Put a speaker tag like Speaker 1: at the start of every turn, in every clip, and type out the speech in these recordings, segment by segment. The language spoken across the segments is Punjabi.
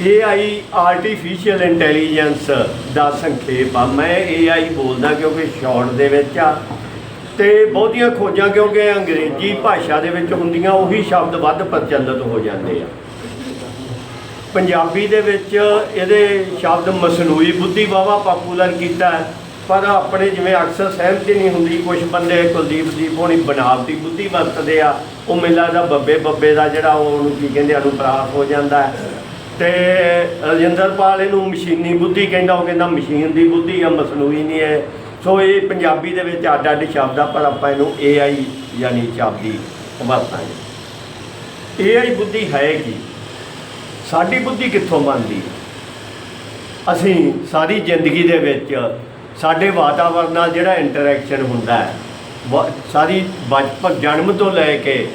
Speaker 1: AI ਆਰਟੀਫੀਸ਼ੀਅਲ ਇੰਟੈਲੀਜੈਂਸ ਦਾ ਸੰਖੇਪ ਆ। ਮੈਂ AI ਬੋਲਦਾ ਕਿਉਂਕਿ ਸ਼ਾਰਟ ਦੇ ਵਿੱਚ ਆ। ਤੇ ਬਹੁਤੀਆਂ ਖੋਜਾਂ ਕਿਉਂਕਿ ਅੰਗਰੇਜ਼ੀ ਭਾਸ਼ਾ ਦੇ ਵਿੱਚ ਹੁੰਦੀਆਂ, ਉਹੀ ਸ਼ਬਦ ਵੱਧ ਪ੍ਰਚਲਿਤ ਹੋ ਜਾਂਦੇ ਆ। ਪੰਜਾਬੀ ਦੇ ਵਿੱਚ ਇਹਦੇ ਸ਼ਬਦ ਮਸਨੂਈ ਬੁੱਧੀ ਵਾਵਾ ਪਪੂਲਰ ਕੀਤਾ ਪਰ ਆਪਣੇ ਜਿਵੇਂ ਅਕਸਰ ਸਹਿਮਤੀ ਨਹੀਂ ਹੁੰਦੀ ਕੁਝ ਬੰਦੇ ਕੁਲਦੀਪ ਦੀਪ ਹੋਣੀ ਬਣਾਵਟੀ ਬੁੱਧੀ ਵਰਤਦੇ ਆ। ਉਹ ਮੇਲਾ ਲੱਗਦਾ ਬੱਬੇ ਬੱਬੇ ਦਾ ਜਿਹੜਾ ਉਹਨੂੰ ਕੀ ਕਹਿੰਦੇ ਅਨੁਪਰਾਸ ਹੋ ਜਾਂਦਾ ਹੈ। ਤੇ ਰਜਿੰਦਰਪਾਲ ਇਹਨੂੰ ਮਸ਼ੀਨੀ ਬੁੱਧੀ ਕਹਿੰਦਾ, ਉਹ ਕਹਿੰਦਾ ਮਸ਼ੀਨ ਦੀ ਬੁੱਧੀ ਆ ਮਸਨੂਈ ਨਹੀਂ ਹੈ। ਸੋ ਇਹ ਪੰਜਾਬੀ ਦੇ ਵਿੱਚ ਅੱਡ ਅੱਡ ਸ਼ਬਦ ਆ, ਪਰ ਆਪਾਂ ਇਹਨੂੰ AI ਯਾਨੀ ਸ਼ਬਦੀ ਵਰਤਾਂਗੇ। AI ਬੁੱਧੀ ਹੈ ਕੀ? ਸਾਡੀ ਬੁੱਧੀ ਕਿੱਥੋਂ ਬਣਦੀ ਹੈ? ਅਸੀਂ ਸਾਰੀ ਜ਼ਿੰਦਗੀ ਦੇ ਵਿੱਚ ਸਾਡੇ ਵਾਤਾਵਰਣ ਨਾਲ ਜਿਹੜਾ ਇੰਟਰੈਕਸ਼ਨ ਹੁੰਦਾ ਹੈ ਸਾਰੀ ਬਚਪਨ, ਜਨਮ ਤੋਂ ਲੈ ਕੇ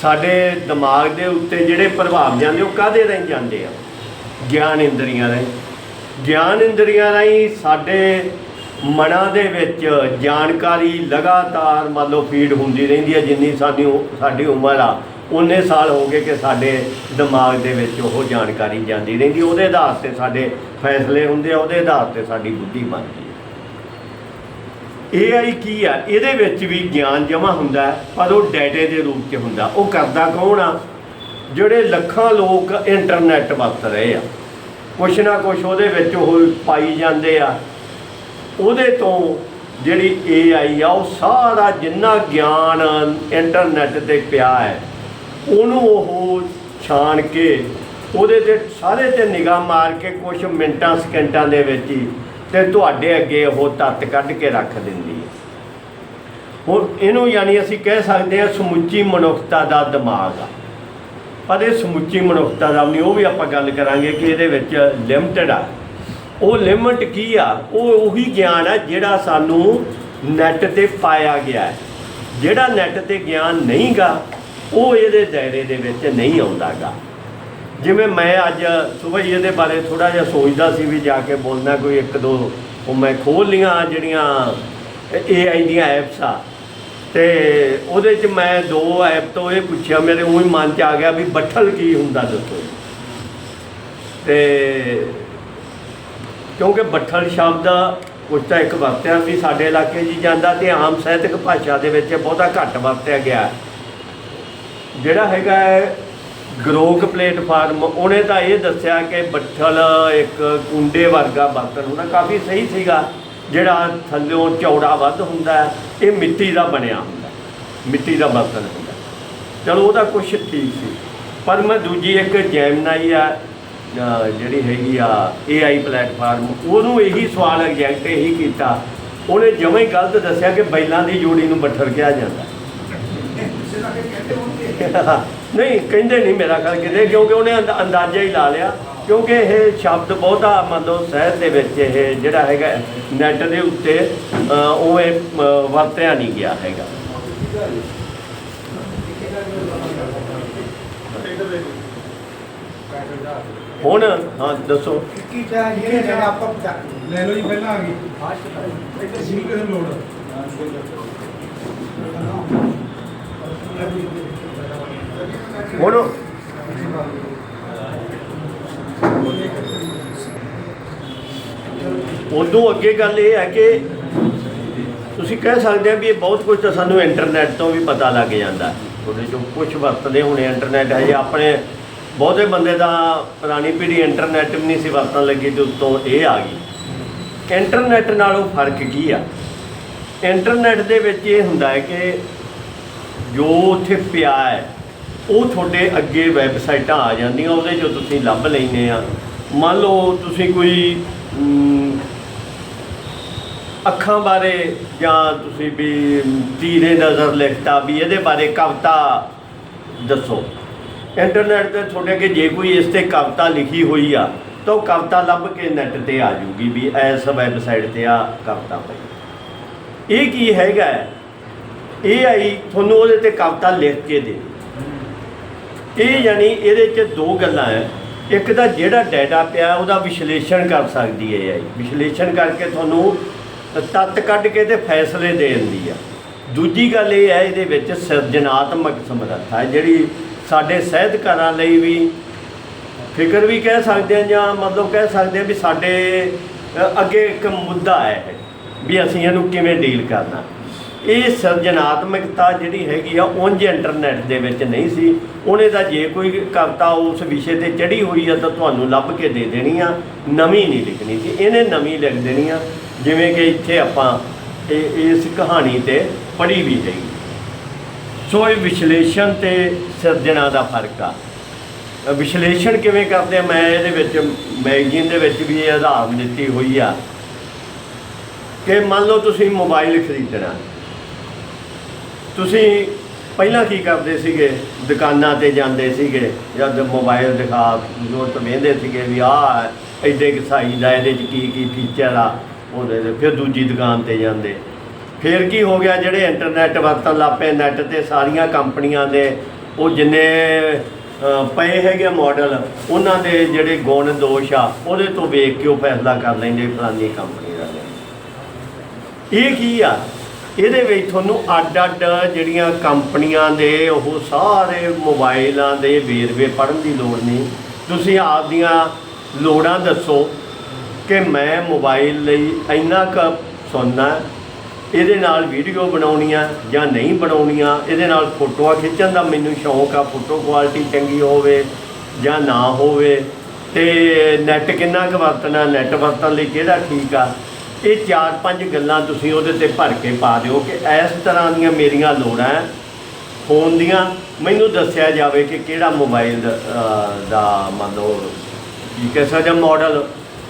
Speaker 1: ਸਾਡੇ ਦਿਮਾਗ ਦੇ ਉੱਤੇ ਜਿਹੜੇ ਪ੍ਰਭਾਵ ਜਾਂਦੇ, ਉਹ ਕਾਹਦੇ ਰਾਹੀਂ ਜਾਂਦੇ ਆ? ਗਿਆਨ ਇੰਦਰੀਆਂ ਰਾਹੀਂ। ਗਿਆਨ ਇੰਦਰੀਆਂ ਰਾਹੀਂ ਸਾਡੇ ਮਨਾਂ ਦੇ ਵਿੱਚ ਜਾਣਕਾਰੀ ਲਗਾਤਾਰ ਮੰਨ ਲਓ ਫੀਡ ਹੁੰਦੀ ਰਹਿੰਦੀ ਹੈ, ਜਿੰਨੀ ਸਾਡੀ ਉ- ਸਾਡੀ ਉਮਰ ਆ, ਉਨੇ ਸਾਲ ਹੋ ਗਏ ਕਿ ਸਾਡੇ ਦਿਮਾਗ ਦੇ ਵਿੱਚ ਉਹ ਜਾਣਕਾਰੀ ਜਾਂਦੀ ਰਹਿੰਦੀ ਉਹਦੇ ਆਧਾਰ ਤੇ ਸਾਡੇ ਫੈਸਲੇ ਹੁੰਦੇ ਆ, ਉਹਦੇ ਆਧਾਰ ਤੇ ਸਾਡੀ ਬੁੱਧੀ ਬਣਦੀ ਹੈ। AI ਕੀ ਆ? ਇਹਦੇ ਵਿੱਚ ਵੀ ਗਿਆਨ ਜਮਾ ਹੁੰਦਾ ਪਰ ਉਹ ਡਾਟੇ ਦੇ ਰੂਪ 'ਚ ਹੁੰਦਾ। ਉਹ ਕਰਦਾ ਕੌਣ ਆ? ਜਿਹੜੇ ਲੱਖਾਂ ਲੋਕ ਇੰਟਰਨੈਟ ਵਰਤ ਰਹੇ ਆ। ਕੁਛ ਨਾ ਕੁਛ ਉਹਦੇ ਵਿੱਚ ਉਹ ਪਾਈ ਜਾਂਦੇ ਆ। ਉਹਦੇ ਤੋਂ ਜਿਹੜੀ AI ਆ, ਉਹ ਸਾਰਾ ਜਿੰਨਾ ਗਿਆਨ ਇੰਟਰਨੈਟ ਤੇ ਪਿਆ ਹੈ, ਉਹਨੂੰ ਉਹ ਛਾਣ ਕੇ ਉਹਦੇ ਤੇ ਸਾਰੇ ਤੇ ਨਿਗਾਹ ਮਾਰ ਕੇ ਕੁਝ ਮਿੰਟਾਂ, ਸਕਿੰਟਾਂ ਦੇ ਵਿੱਚ ਹੀ ਤੇ ਤੁਹਾਡੇ ਅੱਗੇ ਉਹ ਤੱਤ ਕੱਢ ਕੇ ਰੱਖ ਦਿੰਦੀ ਹੈ। ਹੁਣ ਇਹਨੂੰ ਯਾਨੀ ਅਸੀਂ ਕਹਿ ਸਕਦੇ ਹਾਂ ਸਮੁੱਚੀ ਮਨੁੱਖਤਾ ਦਾ ਦਿਮਾਗ ਆ। ਪਰ ਇਹ ਸਮੁੱਚੀ ਮਨੁੱਖਤਾ ਦਾ ਨਹੀਂ, ਉਹ ਵੀ ਆਪਾਂ ਗੱਲ ਕਰਾਂਗੇ ਕਿ ਇਹਦੇ ਵਿੱਚ ਲਿਮਟਿਡ ਆ। ਉਹ ਲਿਮਟ ਕੀ ਆ? ਉਹ ਉਹੀ ਗਿਆਨ ਆ ਜਿਹੜਾ ਸਾਨੂੰ ਨੈਟ ਤੇ ਪਾਇਆ ਗਿਆ ਹੈ। ਜਿਹੜਾ ਨੈਟ ਤੇ ਗਿਆਨ ਨਹੀਂਗਾ, ਉਹ ਇਹਦੇ ਦਾਇਰੇ ਦੇ ਵਿੱਚ ਨਹੀਂ ਆਉਂਦਾਗਾ। ਜਿਵੇਂ ਮੈਂ ਅੱਜ ਸਵੇਰ ਇਹਦੇ ਬਾਰੇ ਥੋੜਾ ਜਿਹਾ ਸੋਚਦਾ ਸੀ ਵੀ ਜਾ ਕੇ ਬੋਲਣਾ ਕੋਈ ਇੱਕ ਦੋ, ਉਹ ਮੈਂ ਖੋਲ ਲੀਆਂ ਜਿਹੜੀਆਂ AI ਦੀਆਂ ਐਪਸ ਆ। ਤੇ ਉਹਦੇ 'ਚ ਮੈਂ ਦੋ ਐਪ ਤੋਂ ਇਹ ਪੁੱਛਿਆ, ਮੇਰੇ ਉਹੀ ਮਨ 'ਚ ਆ ਗਿਆ ਵੀ ਬੱਠਲ ਕੀ ਹੁੰਦਾ ਦੱਸੋ। ਤੇ ਕਿਉਂਕਿ ਬੱਠਲ ਸ਼ਬਦ ਕੁਝ ਤਾਂ ਇੱਕ ਵਰਤਿਆ ਵੀ ਸਾਡੇ ਇਲਾਕੇ 'ਚ ਹੀ ਜਾਂਦਾ ਤੇ ਆਮ ਸਾਹਿਤਕ ਭਾਸ਼ਾ ਦੇ ਵਿੱਚ ਬਹੁਤਾ ਘੱਟ ਵਰਤਿਆ ਗਿਆ। ਜਿਹੜਾ ਹੈਗਾ ਗਰੋਕ ਪਲੇਟਫਾਰਮ, ਉਹਨੇ ਤਾਂ ਇਹ ਦੱਸਿਆ ਕਿ ਬੱਠਲ ਇੱਕ ਕੁੰਡੇ ਵਰਗਾ ਬਰਤਨ ਹੁੰਦਾ, ਕਾਫੀ ਸਹੀ ਸੀਗਾ। ਜਿਹੜਾ ਥੱਲਿਓਂ ਚੌੜਾ ਵੱਧ ਹੁੰਦਾ ਇਹ ਮਿੱਟੀ ਦਾ ਬਣਿਆ ਹੁੰਦਾ ਮਿੱਟੀ ਦਾ ਬਰਤਨ ਹੁੰਦਾ ਚਲੋ ਉਹਦਾ ਕੁਛ ਠੀਕ ਸੀ ਪਰ ਮੈਂ ਦੂਜੀ ਇੱਕ ਜੈਮਨਾਈ ਆ ਜਿਹੜੀ ਹੈਗੀ ਆ AI ਪਲੇਟਫਾਰਮ ਉਹਨੂੰ ਇਹੀ ਸਵਾਲ ਐਗਜ਼ੈਕਟ ਇਹੀ ਕੀਤਾ। ਉਹਨੇ ਜਮਾਂ ਹੀ ਗਲਤ ਦੱਸਿਆ ਕਿ ਬੈਲਾਂ ਦੀ ਜੋੜੀ ਨੂੰ ਬੱਠਲ ਕਿਹਾ ਜਾਂਦਾ ਨਹੀਂ ਕਹਿੰਦੇ ਨਹੀਂ ਮੇਰਾ ਖਿਆਲ ਕਿਤੇ ਕਿਉਂਕਿ ਉਹਨੇ ਅੰਦ- ਅੰਦਾਜ਼ਾ ਹੀ ਲਾ ਲਿਆ। ਕਿਉਂਕਿ ਇਹ ਸ਼ਬਦ ਬਹੁਤਾ ਮਤਲਬ ਸਾਹਿਤ ਦੇ ਵਿੱਚ ਇਹ ਜਿਹੜਾ ਹੈਗਾ ਨੈਟ ਦੇ ਉੱਤੇ ਉਹ ਇਹ ਵਰਤਿਆ ਨਹੀਂ ਗਿਆ ਹੈਗਾ। ਹੁਣ ਹਾਂ ਦੱਸੋ।
Speaker 2: ਕੀ ਚਾਹ ਜਿਹੜੇ ਨੇ ਆਪਾਂ ਲੈ ਲਓ ਜੀ ਪਹਿਲਾਂ ਆ ਗਈ। ਇੱਥੇ ਸੀ ਕਿਸੇ ਨੂੰ ਲੋੜ
Speaker 1: ਹੁਣ ਉਦੋਂ ਅੱਗੇ ਗੱਲ ਇਹ ਹੈ ਕਿ ਤੁਸੀਂ ਕਹਿ ਸਕਦੇ ਆ ਵੀ ਇਹ ਬਹੁਤ ਕੁਝ ਤਾਂ ਸਾਨੂੰ ਇੰਟਰਨੈਟ ਤੋਂ ਵੀ ਪਤਾ ਲੱਗ ਜਾਂਦਾ ਉਹਦੇ ਚੋਂ ਕੁਝ ਵਰਤਦੇ ਹੋਣੇ ਇੰਟਰਨੈਟ ਹੈ ਆਪਣੇ ਬਹੁਤੇ ਬੰਦੇ ਦਾ ਪੁਰਾਣੀ ਪੀੜ੍ਹੀ ਇੰਟਰਨੈਟ ਵੀ ਨਹੀਂ ਸੀ ਵਰਤਣ ਲੱਗੀ ਤੇ ਉੱਤੋਂ ਇਹ ਆ ਗਈ। ਇੰਟਰਨੈਟ ਨਾਲੋਂ ਫ਼ਰਕ ਕੀ ਆ? ਇੰਟਰਨੈਟ ਦੇ ਵਿੱਚ ਇਹ ਹੁੰਦਾ ਹੈ ਕਿ ਜੋ ਉੱਥੇ ਪਿਆ ਹੈ ਉਹ ਤੁਹਾਡੇ ਅੱਗੇ ਵੈਬਸਾਈਟਾਂ ਆ ਜਾਂਦੀਆਂ, ਉਹਦੇ 'ਚੋਂ ਤੁਸੀਂ ਲੱਭ ਲੈਂਦੇ ਆ। ਮੰਨ ਲਓ ਤੁਸੀਂ ਕੋਈ ਅੱਖਾਂ ਬਾਰੇ ਜਾਂ ਤੁਸੀਂ ਵੀ ਤੀਰੇ ਨਜ਼ਰ ਲਿਖਤਾ, ਵੀ ਇਹਦੇ ਬਾਰੇ ਕਵਿਤਾ ਦੱਸੋ। ਇੰਟਰਨੈਟ ਤੇ ਤੁਹਾਡੇ ਅੱਗੇ ਜੇ ਕੋਈ ਇਸ ਤੇ ਕਵਿਤਾ ਲਿਖੀ ਹੋਈ ਆ, ਤਾਂ ਉਹ ਕਵਿਤਾ ਲੱਭ ਕੇ ਨੈਟ ਤੇ ਆ ਜੂਗੀ ਵੀ ਇਸ ਵੈਬਸਾਈਟ ਤੇ ਆ ਕਵਿਤਾ ਪਈ। ਇਹ ਕੀ ਹੈਗਾ? ਇਹ ਆਈ ਤੁਹਾਨੂੰ ਉਹਦੇ ਤੇ ਕਵਿਤਾ ਲਿਖ ਕੇ ਦੇ ਇਹ ਯਾਨੀ ਇਹਦੇ 'ਚ ਦੋ ਗੱਲਾਂ ਹੈ ਇੱਕ ਤਾਂ ਜਿਹੜਾ ਡਾਟਾ ਪਿਆ ਉਹਦਾ ਵਿਸ਼ਲੇਸ਼ਣ ਕਰ ਸਕਦੀ ਹੈ ਇਹ ਵਿਸ਼ਲੇਸ਼ਣ ਕਰਕੇ ਤੁਹਾਨੂੰ ਤੱਤ ਕੱਢ ਕੇ ਤੇ ਫੈਸਲੇ ਦੇ ਦਿੰਦੀ ਆ ਦੂਜੀ ਗੱਲ ਇਹ ਹੈ ਇਹਦੇ ਵਿੱਚ ਸਿਰਜਣਾਤਮਕ ਸਮਰੱਥਾ ਹੈ ਜਿਹੜੀ ਸਾਡੇ ਸਾਹਿਤਕਾਰਾਂ ਲਈ ਵੀ ਫਿਕਰ ਵੀ ਕਹਿ ਸਕਦੇ ਆ ਜਾਂ ਮਤਲਬ ਕਹਿ ਸਕਦੇ ਆ ਵੀ ਸਾਡੇ ਅੱਗੇ ਇੱਕ ਮੁੱਦਾ ਹੈ ਵੀ ਅਸੀਂ ਇਹਨੂੰ ਕਿਵੇਂ ਡੀਲ ਕਰਨਾ। ਇਹ ਸਿਰਜਣਾਤਮਕਤਾ ਜਿਹੜੀ ਹੈਗੀ ਆ, ਉਂਝ ਇੰਟਰਨੈਟ ਦੇ ਵਿੱਚ ਨਹੀਂ ਸੀ। ਉਹਨੇ ਦਾ ਜੇ ਕੋਈ ਕਵਿਤਾ ਉਸ ਵਿਸ਼ੇ ਤੇ ਚੜੀ ਹੋਈ ਆ, ਤਾਂ ਤੁਹਾਨੂੰ ਲੱਭ ਕੇ ਦੇ ਦੇਣੀ ਆ। ਨਵੀਂ ਨਹੀਂ ਲਿਖਣੀ ਸੀ। ਇਹਨੇ ਨਵੀਂ ਲਿਖ ਦੇਣੀ ਆ। ਜਿਵੇਂ ਕਿ ਇੱਥੇ ਆਪਾਂ ਇਹ, ਇਸ ਕਹਾਣੀ ਤੇ ਪੜ੍ਹੀ ਵੀ ਹੈਗੀ ਸੋ ਇਹ ਵਿਸ਼ਲੇਸ਼ਣ ਤੇ ਸਿਰਜਣਾ ਦਾ ਫ਼ਰਕ ਆ। ਵਿਸ਼ਲੇਸ਼ਣ ਕਿਵੇਂ ਕਰਦੇ ਆ? ਮੈਂ ਇਹਦੇ ਵਿੱਚ, ਮੈਗਜ਼ੀਨ ਦੇ ਵਿੱਚ ਵੀ ਇਹ ਆਧਾਰ ਦਿੱਤੀ ਹੋਈ ਆ ਕਿ ਮੰਨ ਲਓ ਤੁਸੀਂ ਮੋਬਾਈਲ ਖਰੀਦਣਾ। ਤੁਸੀਂ ਪਹਿਲਾਂ ਕੀ ਕਰਦੇ ਸੀਗੇ? ਦੁਕਾਨਾਂ ਤੇ ਜਾਂਦੇ ਸੀਗੇ ਜਦ ਮੋਬਾਈਲ ਦਿਖਾ ਜ਼ਰੂਰਤ ਵੇਂਦੇ ਸੀਗੇ ਵੀ ਆਹ ਐਡੇ ਕਿ ਸਾਈਜ਼ ਦਾ ਇਹਦੇ 'ਚ ਕੀ ਕੀ ਫੀਚਰ ਆ, ਉਹਦੇ ਦੇ ਫਿਰ ਦੂਜੀ ਦੁਕਾਨ ਤੇ ਜਾਂਦੇ। ਫਿਰ ਕੀ ਹੋ ਗਿਆ ਜਿਹੜੇ ਇੰਟਰਨੈਟ ਵਰਤਣ ਲੱਗ ਪਏ ਨੈਟ ਤੇ ਸਾਰੀਆਂ ਕੰਪਨੀਆਂ ਦੇ ਉਹ ਜਿੰਨੇ ਪਏ ਹੈਗੇ ਮਾਡਲ ਉਹਨਾਂ ਦੇ ਜਿਹੜੇ ਗੁਣ ਦੋਸ਼ ਆ, ਉਹਦੇ ਤੋਂ ਵੇਖ ਕੇ ਉਹ ਫੈਸਲਾ ਕਰ ਲੈਂਦੇ ਫਲਾਨੀ ਕੰਪਨੀ ਦਾ ਇਹ ਕੀ ਆ? ਇਹਦੇ ਵਿੱਚ ਤੁਹਾਨੂੰ ਅੱਡ-ਅੱਡ ਜਿਹੜੀਆਂ ਕੰਪਨੀਆਂ ਦੇ, ਉਹ ਸਾਰੇ ਮੋਬਾਈਲਾਂ ਦੇ ਵੇਰਵੇ ਪੜ੍ਹਨ ਦੀ ਲੋੜ ਨਹੀਂ। ਤੁਸੀਂ ਆਪਦੀਆਂ ਲੋੜਾਂ ਦੱਸੋ ਕਿ ਮੈਂ ਮੋਬਾਈਲ ਲਈ ਇੰਨਾ ਕੁ ਸੁਣਨਾ ਇਹਦੇ ਨਾਲ ਵੀਡੀਓ ਬਣਾਉਣੀਆਂ ਜਾਂ ਨਹੀਂ ਬਣਾਉਣੀਆਂ, ਇਹਦੇ ਨਾਲ ਫੋਟੋਆਂ ਖਿੱਚਣ ਦਾ ਮੈਨੂੰ ਸ਼ੌਂਕ ਆ, ਫੋਟੋ ਕੁਆਲਿਟੀ ਚੰਗੀ ਹੋਵੇ ਜਾਂ ਨਾ ਹੋਵੇ। ਤੇ ਨੈਟ ਕਿੰਨਾ ਕੁ ਵਰਤਣਾ ਨੈਟ ਵਰਤਣ ਲਈ ਕਿਹੜਾ ਠੀਕ ਆ? ਇਹ ਚਾਰ ਪੰਜ ਗੱਲਾਂ ਤੁਸੀਂ ਉਹਦੇ ਤੇ ਭਰ ਕੇ ਪਾ ਦਿਓ ਕਿ ਇਸ ਤਰ੍ਹਾਂ ਦੀਆਂ ਮੇਰੀਆਂ ਲੋੜਾਂ ਫੋਨ ਦੀਆਂ ਮੈਨੂੰ ਦੱਸਿਆ ਜਾਵੇ ਕਿ ਕਿਹੜਾ ਮੋਬਾਈਲ ਦਾ, ਅਹ, ਮੰਨ ਲਓ ਕੀ ਕਹਿ ਸਕਦੇ ਮਾਡਲ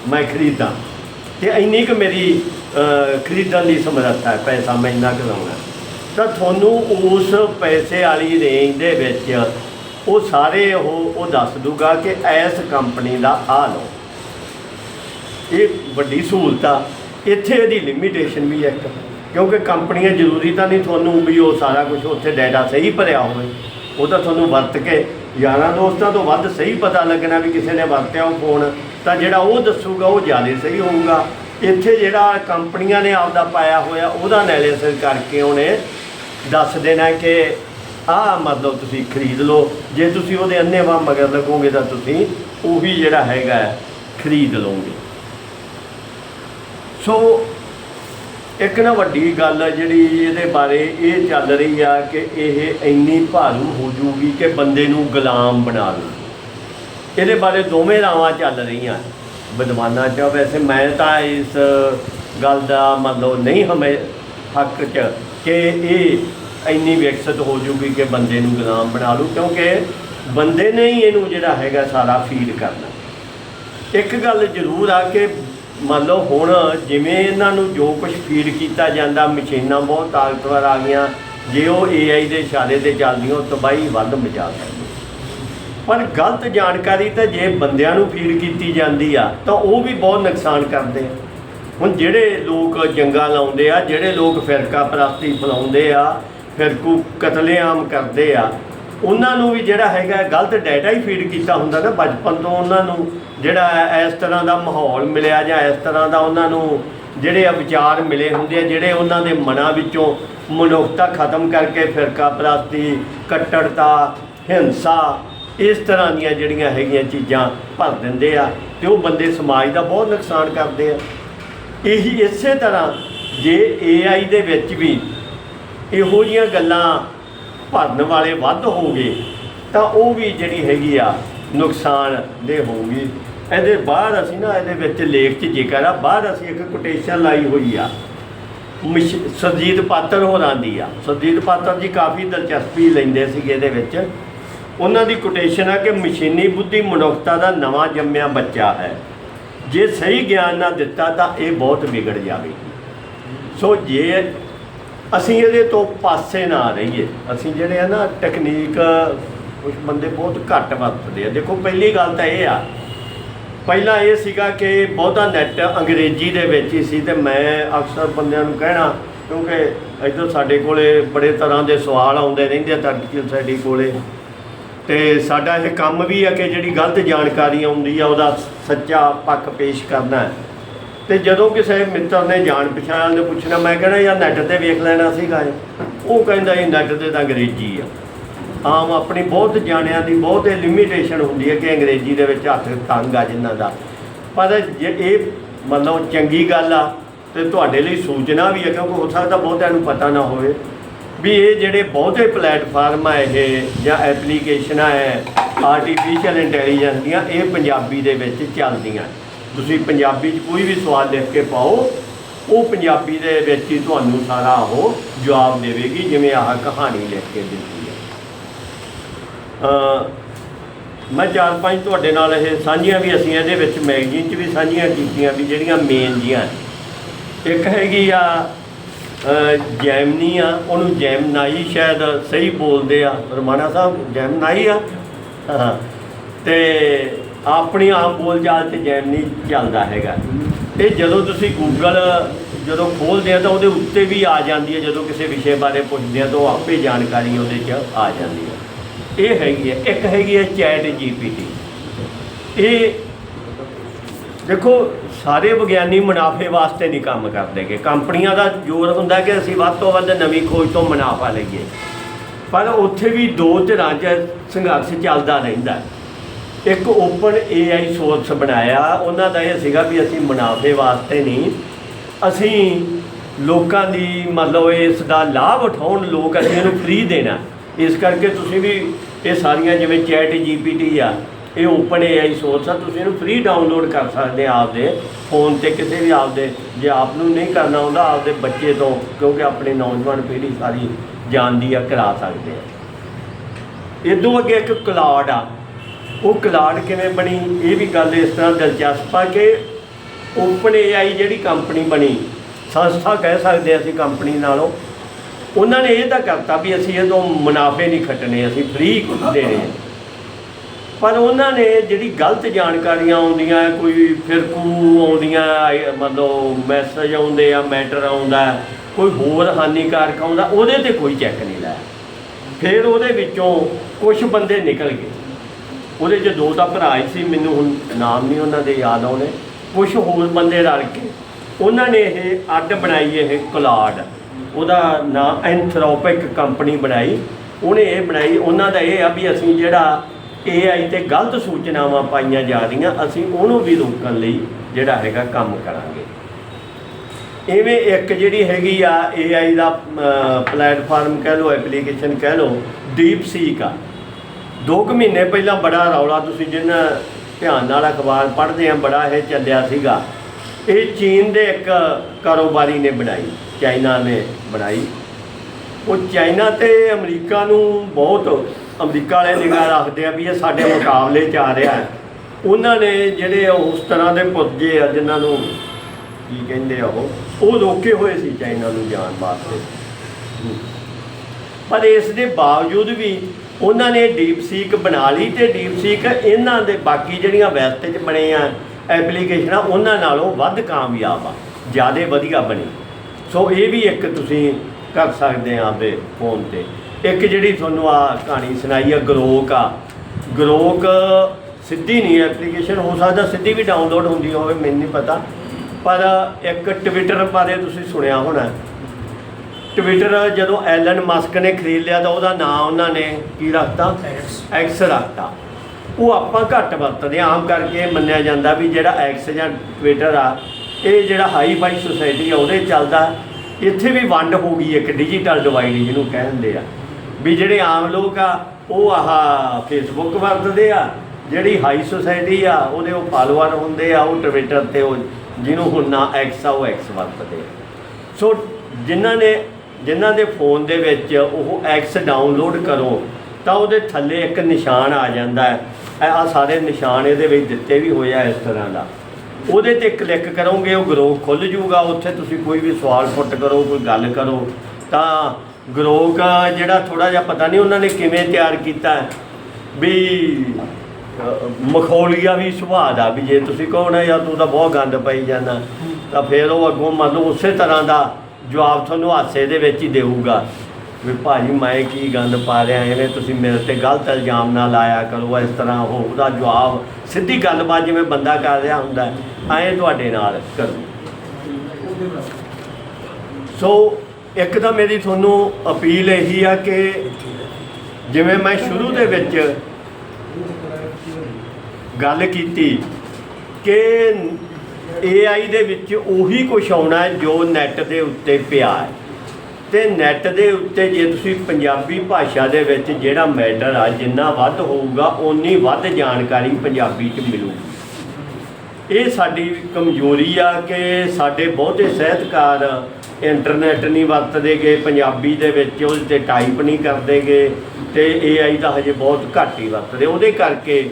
Speaker 1: ਮੈਂ ਖਰੀਦਾਂ। ਤੇ ਇੰਨੀ ਕੁ ਮੇਰੀ ਖਰੀਦਣ ਦੀ ਸਮਰੱਥਾ ਹੈ ਪੈਸਾ ਮੈਂ ਇੰਨਾ ਕੁ ਲਾਉਣਾ। ਤਾਂ ਤੁਹਾਨੂੰ ਉਸ ਪੈਸੇ ਵਾਲੀ ਰੇਂਜ ਦੇ ਵਿੱਚ ਉਹ ਸਾਰੇ ਉਹ ਉਹ ਦੱਸ ਦੂਗਾ ਕਿ ਇਸ ਕੰਪਨੀ ਦਾ ਆ ਲਓ। ਇਹ ਵੱਡੀ ਸਹੂਲਤ ਆ। ਇੱਥੇ ਇਹਦੀ ਲਿਮਿਟੇਸ਼ਨ ਵੀ ਹੈ ਇੱਕ, ਕਿਉਂਕਿ ਕੰਪਨੀਆਂ ਜ਼ਰੂਰੀ ਤਾਂ ਨਹੀਂ ਤੁਹਾਨੂੰ ਵੀ ਉਹ ਸਾਰਾ ਕੁਝ ਉੱਥੇ ਡਾਟਾ ਸਹੀ ਭਰਿਆ ਹੋਵੇ। ਉਹ ਤਾਂ ਤੁਹਾਨੂੰ ਵਰਤ ਕੇ ਯਾਰਾਂ ਦੋਸਤਾਂ ਤੋਂ ਵੱਧ ਸਹੀ ਪਤਾ ਲੱਗਣਾ ਵੀ ਕਿਸੇ ਨੇ ਵਰਤਿਆ ਉਹ ਫੋਨ ਤਾਂ ਜਿਹੜਾ ਉਹ ਦੱਸੂਗਾ ਉਹ ਜ਼ਿਆਦਾ ਸਹੀ ਹੋਊਗਾ। ਇੱਥੇ ਜਿਹੜਾ ਕੰਪਨੀਆਂ ਨੇ ਆਪਦਾ ਪਾਇਆ ਹੋਇਆ, ਉਹਦਾ ਐਨਾਲਿਸਿਸ ਕਰਕੇ ਉਹਨੇ ਦੱਸ ਦੇਣਾ ਕਿ ਆਹ ਮਤਲਬ ਤੁਸੀਂ ਖਰੀਦ ਲਓ। ਜੇ ਤੁਸੀਂ ਉਹਦੇ ਅੰਨੇਵਾਹ ਮਗਰ ਲੱਗੋਗੇ ਤਾਂ ਤੁਸੀਂ ਉਹੀ ਜਿਹੜਾ ਹੈਗਾ ਖਰੀਦ ਲਓਗੇ। ਸੋ, ਇੱਕ ਨਾ ਵੱਡੀ ਗੱਲ ਜਿਹੜੀ ਇਹਦੇ ਬਾਰੇ ਇਹ ਚੱਲ ਰਹੀ ਆ ਕਿ ਇਹ ਇੰਨੀ ਭਾਰੂ ਹੋ ਜੂਗੀ ਕਿ ਬੰਦੇ ਨੂੰ ਗੁਲਾਮ ਬਣਾ ਲੂ ਇਹਦੇ ਬਾਰੇ ਦੋਵੇਂ ਰਾਵਾਂ ਚੱਲ ਰਹੀਆਂ। ਵਿਦਵਾਨਾਂ 'ਚ ਵੈਸੇ ਮੈਂ ਤਾਂ ਇਸ ਗੱਲ ਦਾ ਮਤਲਬ ਨਹੀਂ ਹਮੇ ਹੱਕ 'ਚ ਕਿ ਇਹ ਇੰਨੀ ਵਿਕਸਿਤ ਹੋ ਜੂਗੀ ਕਿ ਬੰਦੇ ਨੂੰ ਗੁਲਾਮ ਬਣਾ ਲੂ ਕਿਉਂਕਿ ਬੰਦੇ ਨੇ ਹੀ ਇਹਨੂੰ ਜਿਹੜਾ ਹੈਗਾ ਸਾਰਾ ਫੀਲ ਕਰਨਾ। ਇੱਕ ਗੱਲ ਜ਼ਰੂਰ ਆ ਕਿ ਮੰਨ ਲਓ ਹੁਣ ਜਿਵੇਂ ਇਹਨਾਂ ਨੂੰ ਜੋ ਕੁਝ ਫੀਡ ਕੀਤਾ ਜਾਂਦਾ, ਮਸ਼ੀਨਾਂ ਬਹੁਤ ਤਾਕਤਵਰ ਆ ਗਈਆਂ, ਜੇ ਉਹ AI ਦੇ ਇਸ਼ਾਰੇ ਤੇ ਚੱਲਦੀਆਂ ਤਬਾਹੀ ਵੱਧ ਮਚਾ ਸਕਦੀ ਪਰ ਗਲਤ ਜਾਣਕਾਰੀ ਤਾਂ ਜੇ ਬੰਦਿਆਂ ਨੂੰ ਫੀਡ ਕੀਤੀ ਜਾਂਦੀ ਆ, ਤਾਂ ਉਹ ਵੀ ਬਹੁਤ ਨੁਕਸਾਨ ਕਰਦੇ ਆ। ਹੁਣ ਜਿਹੜੇ ਲੋਕ ਜੰਗਾਂ ਲਾਉਂਦੇ ਆ, ਜਿਹੜੇ ਲੋਕ ਫਿਰਕਾ ਪ੍ਰਸਤੀ ਫਲਾਉਂਦੇ ਆ, ਫਿਰਕੂ ਕਤਲੇਆਮ ਕਰਦੇ ਆ ਉਹਨਾਂ ਨੂੰ ਵੀ ਜਿਹੜਾ ਹੈਗਾ ਗਲਤ ਡਾਟਾ ਹੀ ਫੀਡ ਕੀਤਾ ਹੁੰਦਾ ਨਾ ਬਚਪਨ ਤੋਂ ਉਹਨਾਂ ਨੂੰ, ਜਿਹੜਾ ਇਸ ਤਰ੍ਹਾਂ ਦਾ ਮਾਹੌਲ ਮਿਲਿਆ ਜਾਂ ਇਸ ਤਰ੍ਹਾਂ ਦਾ ਉਹਨਾਂ ਨੂੰ ਜਿਹੜੇ ਵਿਚਾਰ ਮਿਲੇ ਹੁੰਦੇ ਆ, ਜਿਹੜੇ ਉਹਨਾਂ ਦੇ ਮਨਾਂ ਵਿੱਚੋਂ ਮਨੁੱਖਤਾ ਖਤਮ ਕਰਕੇ ਫਿਰਕਾ ਪ੍ਰਸਤੀ, ਕੱਟੜਤਾ, ਹਿੰਸਾ, ਇਸ ਤਰ੍ਹਾਂ ਦੀਆਂ ਜਿਹੜੀਆਂ ਹੈਗੀਆਂ ਚੀਜ਼ਾਂ ਭਰ ਦਿੰਦੇ ਆ ਤੇ ਉਹ ਬੰਦੇ ਸਮਾਜ ਦਾ ਬਹੁਤ ਨੁਕਸਾਨ ਕਰਦੇ ਆ। ਇਹੀ ਇਸੇ ਤਰ੍ਹਾਂ ਜੇ AI ਦੇ ਵਿੱਚ ਵੀ ਇਹੋ ਜੀਆਂ ਗੱਲਾਂ ਭਰਨ ਵਾਲੇ ਵੱਧ ਹੋਗੇ ਤਾਂ ਉਹ ਵੀ ਜਿਹੜੀ ਹੈਗੀ ਆ, ਨੁਕਸਾਨ ਦੇ ਹੋਊਗੀ। ਇਹਦੇ ਬਾਅਦ ਅਸੀਂ ਨਾ ਇਹਦੇ ਵਿੱਚ ਲੇਖ 'ਚ ਜ਼ਿਕਰ ਆ, ਬਾਅਦ ਅਸੀਂ ਇੱਕ ਕੋਟੇਸ਼ਨ ਲਾਈ ਹੋਈ ਆ। ਮਿਸ਼- ਸਰਜੀਤ ਪਾਤਰ ਹੋਰਾਂ ਦੀ ਆ। ਸਰਜੀਤ ਪਾਤਰ ਜੀ ਕਾਫੀ ਦਿਲਚਸਪੀ ਲੈਂਦੇ ਸੀਗੇ ਇਹਦੇ ਵਿੱਚ। ਉਹਨਾਂ ਦੀ ਕੋਟੇਸ਼ਨ ਆ ਕਿ ਮਸ਼ੀਨੀ ਬੁੱਧੀ ਮਨੁੱਖਤਾ ਦਾ ਨਵਾਂ ਜੰਮਿਆ ਬੱਚਾ ਹੈ। ਜੇ ਸਹੀ ਗਿਆਨ ਨਾ ਦਿੱਤਾ ਤਾਂ ਇਹ ਬਹੁਤ ਵਿਗੜ ਜਾਵੇਗੀ। ਸੋ ਜੇ ਅਸੀਂ ਇਹਦੇ ਤੋਂ ਪਾਸੇ ਨਾ ਰਹੀਏ। ਅਸੀਂ ਜਿਹੜੇ ਆ ਨਾ ਟੈਕਨੀਕ ਕੁਝ ਬੰਦੇ ਬਹੁਤ ਘੱਟ ਵਰਤਦੇ ਆ। ਦੇਖੋ, ਪਹਿਲੀ ਗੱਲ ਤਾਂ ਇਹ ਆ। ਪਹਿਲਾਂ ਇਹ ਸੀਗਾ ਕਿ ਬਹੁਤਾ ਨੈਟ ਅੰਗਰੇਜ਼ੀ ਦੇ ਵਿੱਚ ਹੀ ਸੀ ਤੇ ਮੈਂ ਅਕਸਰ ਬੰਦਿਆਂ ਨੂੰ ਕਹਿਣਾ, ਕਿਉਂਕਿ ਇੱਧਰ ਸਾਡੇ ਕੋਲੇ ਬੜੇ ਤਰ੍ਹਾਂ ਦੇ ਸਵਾਲ ਆਉਂਦੇ ਰਹਿੰਦੇ ਆ ਤਰਕੀ ਸਾਡੀ ਕੋਲੇ। ਤੇ ਸਾਡਾ ਇਹ ਕੰਮ ਵੀ ਆ ਕਿ ਜਿਹੜੀ ਗਲਤ ਜਾਣਕਾਰੀ ਆਉਂਦੀ ਆ, ਉਹਦਾ ਸੱਚਾ ਪੱਖ ਪੇਸ਼ ਕਰਨਾ। ਹੈ ਤੇ ਜਦੋਂ ਕਿਸੇ ਮਿੱਤਰ ਨੇ ਜਾਣ ਪਛਾਣ ਨੇ ਪੁੱਛਣਾ, ਮੈਂ ਕਹਿੰਦਾ ਯਾਰ ਨੈਟ ਤੇ ਵੇਖ ਲੈਣਾ ਸੀਗਾ ਉਹ ਕਹਿੰਦਾ, ਇਹ ਨੈਟ ਤੇ ਤਾਂ ਅੰਗਰੇਜ਼ੀ ਆ। ਆਮ ਆਪਣੀ ਬਹੁਤ ਜਾਣਿਆਂ ਦੀ ਬਹੁਤ ਲਿਮਿਟੇਸ਼ਨ ਹੁੰਦੀ ਹੈ ਕਿ ਅੰਗਰੇਜ਼ੀ ਦੇ ਵਿੱਚ ਹੱਥ ਤੰਗ ਆ ਜਿਨ੍ਹਾਂ ਦਾ। ਪਰ ਜੇ ਇਹ ਮਤਲਬ ਚੰਗੀ ਗੱਲ ਆ, ਤੇ ਤੁਹਾਡੇ ਲਈ ਸੂਚਨਾ ਵੀ ਹੈ ਕਿਉਂਕਿ ਹੋ ਸਕਦਾ ਬਹੁਤਿਆਂ ਨੂੰ ਪਤਾ ਨਾ ਹੋਵੇ ਵੀ ਇਹ ਜਿਹੜੇ ਬਹੁਤੇ ਪਲੇਟਫਾਰਮ ਆ ਇਹ, ਜਾਂ ਐਪਲੀਕੇਸ਼ਨਾਂ ਹੈ ਆਰਟੀਫੀਸ਼ੀਅਲ ਇੰਟੈਲੀਜੈਂਸ ਦੀਆਂ, ਇਹ ਪੰਜਾਬੀ ਦੇ ਵਿੱਚ ਚੱਲਦੀਆਂ ਤੁਸੀਂ ਪੰਜਾਬੀ 'ਚ ਕੋਈ ਵੀ ਸਵਾਲ ਲਿਖ ਕੇ ਪਾਓ, ਉਹ ਪੰਜਾਬੀ ਦੇ ਵਿੱਚ ਹੀ ਤੁਹਾਨੂੰ ਸਾਰਾ ਉਹ ਜਵਾਬ ਦੇਵੇਗੀ, ਜਿਵੇਂ ਆਹ ਕਹਾਣੀ ਲਿਖ ਕੇ ਦਿੱਤੀ ਹੈ। ਮੈਂ ਚਾਰ ਪੰਜ ਤੁਹਾਡੇ ਨਾਲ ਇਹ ਸਾਂਝੀਆਂ ਵੀ ਅਸੀਂ ਇਹਦੇ ਵਿੱਚ ਮੈਗਜ਼ੀਨ 'ਚ ਵੀ ਸਾਂਝੀਆਂ ਕੀਤੀਆਂ ਵੀ ਜਿਹੜੀਆਂ ਮੇਨ ਜੀਆਂ ਇੱਕ ਹੈਗੀ ਆ ਜੈਮਨੀ ਆ, ਉਹਨੂੰ ਜੈਮਨਾਈ ਸ਼ਾਇਦ ਸਹੀ ਬੋਲਦੇ ਆ। ਰਮਾਣਾ ਸਾਹਿਬ, ਜੈਮਨਾਈ ਆ? ਹਾਂ। ਤੇ ਆਪਣੀ ਆਮ ਬੋਲਚਾਲ 'ਚ ਜੈਮਨੀ ਚੱਲਦਾ ਹੈਗਾ। ਇਹ ਜਦੋਂ ਤੁਸੀਂ ਗੂਗਲ ਜਦੋਂ ਖੋਲਦੇ ਆ ਤਾਂ ਉਹਦੇ ਉੱਤੇ ਵੀ ਆ ਜਾਂਦੀ ਹੈ, ਜਦੋਂ ਕਿਸੇ ਵਿਸ਼ੇ ਬਾਰੇ ਪੁੱਛਦੇ ਆ ਤਾਂ ਉਹ ਆਪੇ ਜਾਣਕਾਰੀ ਉਹਦੇ 'ਚ ਆ ਜਾਂਦੀ ਹੈ। ਇਹ ਹੈਗੀ ਹੈ, ਇੱਕ ਹੈਗੀ ਹੈ ਚੈਟ ਜੀਪੀਟੀ ਇਹ ਦੇਖੋ, ਸਾਰੇ ਵਿਗਿਆਨੀ ਮੁਨਾਫੇ ਵਾਸਤੇ ਨਹੀਂ ਕੰਮ ਕਰਦੇ ਕਿ ਕੰਪਨੀਆਂ ਦਾ ਜ਼ੋਰ ਹੁੰਦਾ ਕਿ ਅਸੀਂ ਵੱਧ ਤੋਂ ਵੱਧ ਨਵੀਂ ਖੋਜ ਤੋਂ ਮੁਨਾਫਾ ਲਈਏ। ਪਰ ਉੱਥੇ ਵੀ ਦੋ ਧਿਰਾਂ 'ਚ ਸੰਘਰਸ਼ ਚੱਲਦਾ ਰਹਿੰਦਾ। ਇੱਕ ਓਪਨ AI ਸੋਰਸ ਬਣਾਇਆ, ਉਹਨਾਂ ਦਾ ਇਹ ਸੀਗਾ ਵੀ ਅਸੀਂ ਮੁਨਾਫੇ ਵਾਸਤੇ ਨਹੀਂ, ਅਸੀਂ ਲੋਕਾਂ ਦੀ ਮਤਲਬ ਇਸ ਦਾ ਲਾਭ ਉਠਾਉਣ ਲੋਕ ਅਸੀਂ ਇਹਨੂੰ ਫ੍ਰੀ ਦੇਣਾ। ਇਸ ਕਰਕੇ ਤੁਸੀਂ ਵੀ ਇਹ ਸਾਰੀਆਂ ਜਿਵੇਂ ਚੈਟ ਜੀਪੀਟੀ ਆ, ਇਹ ਓਪਨ AI ਸੋਰਸ ਆ, ਤੁਸੀਂ ਇਹਨੂੰ ਫ੍ਰੀ ਡਾਊਨਲੋਡ ਕਰ ਸਕਦੇ ਆ ਆਪਦੇ ਫੋਨ ਤੇ ਕਿਸੇ ਵੀ ਆਪਦੇ, ਜੇ ਆਪ ਨੂੰ ਨਹੀਂ ਕਰਨਾ ਹੁੰਦਾ, ਆਪਦੇ ਬੱਚੇ ਤੋਂ, ਕਿਉਂਕਿ ਆਪਣੀ ਨੌਜਵਾਨ ਪੀੜ੍ਹੀ ਸਾਰੀ ਜਾਣਦੀ ਆ, ਕਰਾ ਸਕਦੇ ਆ। ਇਦੋਂ ਅੱਗੇ ਇੱਕ ਕਲਾਉਡ ਆ ਉਹ ਕਲਾਉਡ ਕਿਵੇਂ ਬਣੀ? ਇਹ ਵੀ ਗੱਲ ਇਸ ਤਰ੍ਹਾਂ ਦਿਲਚਸਪ ਆ ਕਿ ਓਪਨ AI ਜਿਹੜੀ ਕੰਪਨੀ ਬਣੀ, ਸੰਸਥਾ ਕਹਿ ਸਕਦੇ ਅਸੀਂ ਕੰਪਨੀ ਨਾਲੋਂ, ਉਹਨਾਂ ਨੇ ਇਹ ਤਾਂ ਕਰਤਾ ਵੀ ਅਸੀਂ ਇਹ ਤੋਂ ਮੁਨਾਫੇ ਨਹੀਂ ਖੱਟਣੇ, ਅਸੀਂ ਫ੍ਰੀ ਦੇਣੇ। ਪਰ ਉਹਨਾਂ ਨੇ ਜਿਹੜੀ ਗਲਤ ਜਾਣਕਾਰੀਆਂ ਆਉਂਦੀਆਂ, ਕੋਈ ਫਿਰਕੂ ਆਉਂਦੀਆਂ ਮਤਲਬ ਮੈਸੇਜ ਆਉਂਦੇ ਆ ਮੈਟਰ ਆਉਂਦਾ, ਕੋਈ ਹੋਰ ਹਾਨੀਕਾਰਕ ਆਉਂਦਾ, ਉਹਦੇ ਤੇ ਕੋਈ ਚੈੱਕ ਨਹੀਂ ਲਾਇਆ ਫਿਰ ਉਹਦੇ ਵਿੱਚੋਂ ਕੁਝ ਬੰਦੇ ਨਿਕਲ ਗਏ। ਉਹਦੇ 'ਚ ਦੋ ਤਾਂ ਭਰਾ ਹੀ ਸੀ, ਮੈਨੂੰ ਹੁਣ ਨਾਮ ਨਹੀਂ ਉਹਨਾਂ ਦੇ ਯਾਦ ਆਉਣੇ। ਕੁਝ ਹੋਰ ਬੰਦੇ ਰਲ ਕੇ। ਉਹਨਾਂ ਨੇ ਇਹ ਅੱਡ ਬਣਾਈ ਇਹ ਕਲਾਡ। ਉਹਦਾ ਨਾਂ ਐਂਥਰੋਪਿਕ ਕੰਪਨੀ ਬਣਾਈ। ਉਹਨੇ ਇਹ ਬਣਾਈ। ਉਹਨਾਂ ਦਾ ਇਹ ਆ ਵੀ ਅਸੀਂ ਜਿਹੜਾ AI ਤੇ ਗਲਤ ਸੂਚਨਾਵਾਂ ਪਾਈਆਂ ਜਾ ਰਹੀਆਂ, ਅਸੀਂ ਉਹਨੂੰ ਵੀ ਰੋਕਣ ਲਈ ਜਿਹੜਾ ਹੈਗਾ ਕੰਮ ਕਰਾਂਗੇ। ਇਵੇਂ ਇੱਕ ਜਿਹੜੀ ਹੈਗੀ ਆ AI ਦਾ ਪਲੇਟਫਾਰਮ ਕਹਿ ਲਓ, ਐਪਲੀਕੇਸ਼ਨ ਕਹਿ ਲਓ ਡੀਪ ਸੀਕ ਆ। ਦੋ ਕੁ ਮਹੀਨੇ ਪਹਿਲਾਂ ਬੜਾ ਰੌਲਾ ਤੁਸੀਂ ਜਿੰਨਾ ਧਿਆਨ ਨਾਲ ਅਖਬਾਰ ਪੜ੍ਹਦੇ ਆ, ਬੜਾ ਇਹ ਚੱਲਿਆ ਸੀਗਾ। ਇਹ ਚੀਨ ਦੇ ਇੱਕ ਕਾਰੋਬਾਰੀ ਨੇ ਬਣਾਈ, ਚਾਈਨਾ ਨੇ ਬਣਾਈ। ਉਹ ਚਾਈਨਾ ਤੇ ਅਮਰੀਕਾ ਨੂੰ ਬਹੁਤ, ਅਮਰੀਕਾ ਵਾਲੇ ਨਿਗਾਹ ਰੱਖਦੇ ਆ ਵੀ ਇਹ ਸਾਡੇ ਮੁਕਾਬਲੇ 'ਚ ਆ ਰਿਹਾ ਉਹਨਾਂ ਨੇ ਜਿਹੜੇ ਉਸ ਤਰ੍ਹਾਂ ਦੇ ਪੁੱਜੇ ਆ ਜਿਨ੍ਹਾਂ ਨੂੰ ਕੀ ਕਹਿੰਦੇ ਆ ਉਹ ਉਹ ਰੋਕੇ ਹੋਏ ਸੀ ਚਾਈਨਾ ਨੂੰ ਜਾਣ ਵਾਸਤੇ। ਪਰ ਇਸ ਦੇ ਬਾਵਜੂਦ ਵੀ ਉਹਨਾਂ ਨੇ ਡੀਪ ਸੀਕ ਬਣਾ ਲਈ ਤੇ ਡੀਪ ਸੀਕ ਇਹਨਾਂ ਦੇ ਬਾਕੀ ਜਿਹੜੀਆਂ ਵੈਸਟ 'ਚ ਬਣੇ ਆ ਐਪਲੀਕੇਸ਼ਨਾਂ ਉਹਨਾਂ ਨਾਲੋਂ ਵੱਧ ਕਾਮਯਾਬ ਆ, ਜ਼ਿਆਦਾ ਵਧੀਆ ਬਣੀ। ਸੋ ਇਹ ਵੀ ਇੱਕ ਤੁਸੀਂ ਕਰ ਸਕਦੇ ਆ ਆਪਦੇ ਫੋਨ ਤੇ। ਇੱਕ ਜਿਹੜੀ ਤੁਹਾਨੂੰ ਆ ਕਹਾਣੀ ਸੁਣਾਈ ਆ ਗਰੋਕ ਆ। ਗਰੋਕ ਸਿੱਧੀ ਨਹੀਂ ਐਪਲੀਕੇਸ਼ਨ ਹੋ ਸਕਦਾ ਸਿੱਧੀ ਵੀ ਡਾਊਨਲੋਡ ਹੁੰਦੀ ਹੋਵੇ, ਮੈਨੂੰ ਨਹੀਂ ਪਤਾ। ਪਰ ਇੱਕ ਟਵਿੱਟਰ ਬਾਰੇ ਤੁਸੀਂ ਸੁਣਿਆ ਹੋਣਾ। ਟਵਿੱਟਰ ਜਦੋਂ ਐਲਨ ਮਸਕ ਨੇ ਖਰੀਦ ਲਿਆ ਤਾਂ ਉਹਦਾ ਨਾਮ ਉਹਨਾਂ ਨੇ ਕੀ ਰੱਖਤਾ? ਐਕਸ ਰੱਖਤਾ। ਉਹ ਆਪਾਂ ਘੱਟ ਵਰਤਦੇ। ਆਮ ਕਰਕੇ ਮੰਨਿਆ ਜਾਂਦਾ ਵੀ ਜਿਹੜਾ ਐਕਸ ਜਾਂ ਟਵਿੱਟਰ ਆ ਇਹ ਜਿਹੜਾ ਹਾਈ ਫਾਈ ਸੁਸਾਇਟੀ ਆ ਉਹਦੇ ਚੱਲਦਾ। ਇੱਥੇ ਵੀ ਵੰਡ ਹੋ ਗਈ ਇੱਕ ਡਿਜੀਟਲ ਡਿਵਾਈਡ ਜਿਹਨੂੰ ਕਹਿੰਦੇ ਆ। ਵੀ ਜਿਹੜੇ ਆਮ ਲੋਕ ਆ ਉਹ ਆਹ ਫੇਸਬੁੱਕ ਵਰਤਦੇ ਆ ਜਿਹੜੀ ਹਾਈ ਸੁਸਾਇਟੀ ਆ ਉਹਦੇ ਉਹ ਫਾਲੋਅਰ ਹੁੰਦੇ ਆ ਉਹ ਟਵਿੱਟਰ ਤੇ ਉਹ ਜਿਹਨੂੰ ਹੁਣ ਨਾ ਐਕਸ ਆ ਉਹ ਐਕਸ ਵਰਤਦੇ ਆ। ਸੋ ਜਿਨ੍ਹਾਂ ਨੇ ਜਿਨ੍ਹਾਂ ਦੇ ਫੋਨ ਦੇ ਵਿੱਚ ਉਹ ਐਕਸ ਡਾਊਨਲੋਡ ਕਰੋ, ਤਾਂ ਉਹਦੇ ਥੱਲੇ ਇੱਕ ਨਿਸ਼ਾਨ ਆ ਜਾਂਦਾ ਹੈ। ਆ ਸਾਰੇ ਨਿਸ਼ਾਨ ਇਹਦੇ ਵਿੱਚ ਦਿੱਤੇ ਵੀ ਹੋਏ ਆ ਇਸ ਤਰ੍ਹਾਂ ਦਾ। ਉਹਦੇ ਤੇ ਕਲਿੱਕ ਕਰੋਗੇ, ਉਹ ਗਰੋਹ ਖੁੱਲ ਜੂਗਾ ਉੱਥੇ ਤੁਸੀਂ ਕੋਈ ਵੀ ਸਵਾਲ ਪੁੱਟ ਕਰੋ, ਕੋਈ ਗੱਲ ਕਰੋ, ਤਾਂ ਗਰੋਹ ਜਿਹੜਾ ਥੋੜਾ ਜਿਹਾ ਪਤਾ ਨਹੀਂ ਉਹਨਾਂ ਨੇ ਕਿਵੇਂ ਤਿਆਰ ਕੀਤਾ ਵੀ ਮਖੌਲੀਆ ਵੀ ਸੁਭਾਅ ਦਾ, ਵੀ ਜੇ ਤੁਸੀਂ ਕਹੋ ਨਾ, ਯਾਰ ਤੂੰ ਤਾਂ ਬਹੁਤ ਗੰਦ ਪਾਈ ਜਾਂਦਾ। ਤਾਂ ਫਿਰ ਉਹ ਅੱਗੋਂ ਮੰਨ ਲਓ ਉਸੇ ਤਰ੍ਹਾਂ ਦਾ ਜਵਾਬ ਤੁਹਾਨੂੰ ਹਾਸੇ ਦੇ ਵਿੱਚ ਹੀ ਦੇਊਗਾ। ਵੀ ਭਾਜੀ ਮੈਂ ਕੀ ਗੰਦ ਪਾ ਰਿਹਾ ਐਵੇਂ ਤੁਸੀਂ ਮੇਰੇ ਤੇ ਗਲਤ ਇਲਜ਼ਾਮ ਨਾ ਲਾਇਆ ਕਰੋ। ਇਸ ਤਰ੍ਹਾਂ ਉਹ ਉਹਦਾ ਜਵਾਬ ਸਿੱਧੀ ਗੱਲਬਾਤ ਜਿਵੇਂ ਬੰਦਾ ਕਰ ਰਿਹਾ ਹੁੰਦਾ ਐਂ ਤੁਹਾਡੇ ਨਾਲ ਕਰੋ। ਸੋ ਇੱਕ ਤਾਂ ਮੇਰੀ ਤੁਹਾਨੂੰ ਅਪੀਲ ਇਹੀ ਆ ਕਿ ਜਿਵੇਂ ਮੈਂ ਸ਼ੁਰੂ ਦੇ ਵਿੱਚ ਗੱਲ ਕੀਤੀ ਕਿ AI ਦੇ ਵਿੱਚ ਉਹੀ ਕੁਝ ਆਉਣਾ ਹੈ ਜੋ ਨੈਟ ਦੇ ਉੱਤੇ ਪਿਆ ਹੈ। ਤੇ ਨੈਟ ਦੇ ਉੱਤੇ ਜੇ ਤੁਸੀਂ ਪੰਜਾਬੀ ਭਾਸ਼ਾ ਦੇ ਵਿੱਚ ਜਿਹੜਾ ਮੈਟਰ ਆ, ਜਿੰਨਾ ਵੱਧ ਹੋਊਗਾ, ਓਨੀ ਵੱਧ ਜਾਣਕਾਰੀ ਪੰਜਾਬੀ 'ਚ ਮਿਲੂਗੀ। ਇਹ ਸਾਡੀ ਕਮਜ਼ੋਰੀ ਆ ਕਿ ਸਾਡੇ ਬਹੁਤੇ ਸਾਹਿਤਕਾਰ ਇੰਟਰਨੈਟ ਨਹੀਂ ਵਰਤਦੇਗੇ ਪੰਜਾਬੀ ਦੇ ਵਿੱਚ ਉਹਦੇ ਤੇ ਟਾਈਪ ਨਹੀਂ ਕਰਦੇਗੇ ਤੇ AI ਦਾ ਹਜੇ ਬਹੁਤ ਘੱਟ ਹੀ ਵਰਤਦੇ। ਉਹਦੇ ਕਰਕੇ